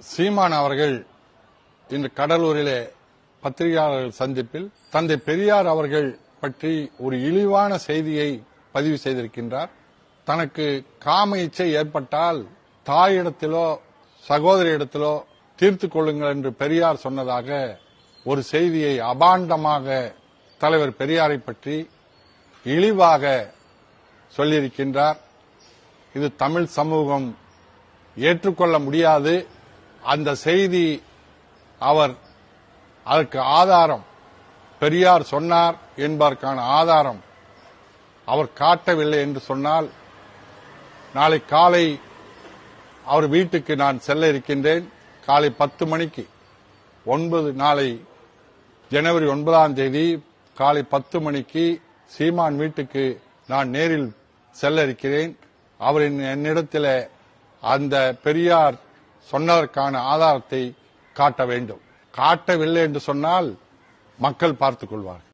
சீமான் அவர்கள் இன்று கடலூரிலே பத்திரிகையாளர்கள் சந்திப்பில் தந்தை பெரியார் அவர்கள் பற்றி ஒரு இழிவான செய்தியை பதிவு செய்திருக்கின்றார். தனக்கு காம இச்சை ஏற்பட்டால் தாயிடத்திலோ சகோதரியிடத்திலோ தீர்த்துக் கொள்ளுங்கள் என்று பெரியார் சொன்னதாக ஒரு செய்தியை அபாண்டமாக தலைவர் பெரியாரை பற்றி இழிவாக சொல்லியிருக்கின்றார். இது தமிழ் சமூகம் ஏற்றுக்கொள்ள முடியாது. அந்த செய்தி அவர் அதற்கு ஆதாரம். பெரியார் சொன்னார் என்பதற்கான ஆதாரம் அவர் காட்டவில்லை என்று சொன்னால் நாளை காலை அவர் வீட்டுக்கு நான் செல்ல இருக்கின்றேன். காலை பத்து மணிக்கு ஒன்பது நாளை ஜனவரி ஒன்பதாம் தேதி காலை பத்து மணிக்கு சீமான் வீட்டுக்கு நான் நேரில் செல்ல இருக்கிறேன். அவர் என்னிடத்தில் என்னிடத்தில் அந்த பெரியார் சொன்னதற்கான ஆதாரத்தை காட்ட வேண்டும். காட்டவில்லை என்று சொன்னால் மக்கள் பார்த்துக் கொள்வார்கள்.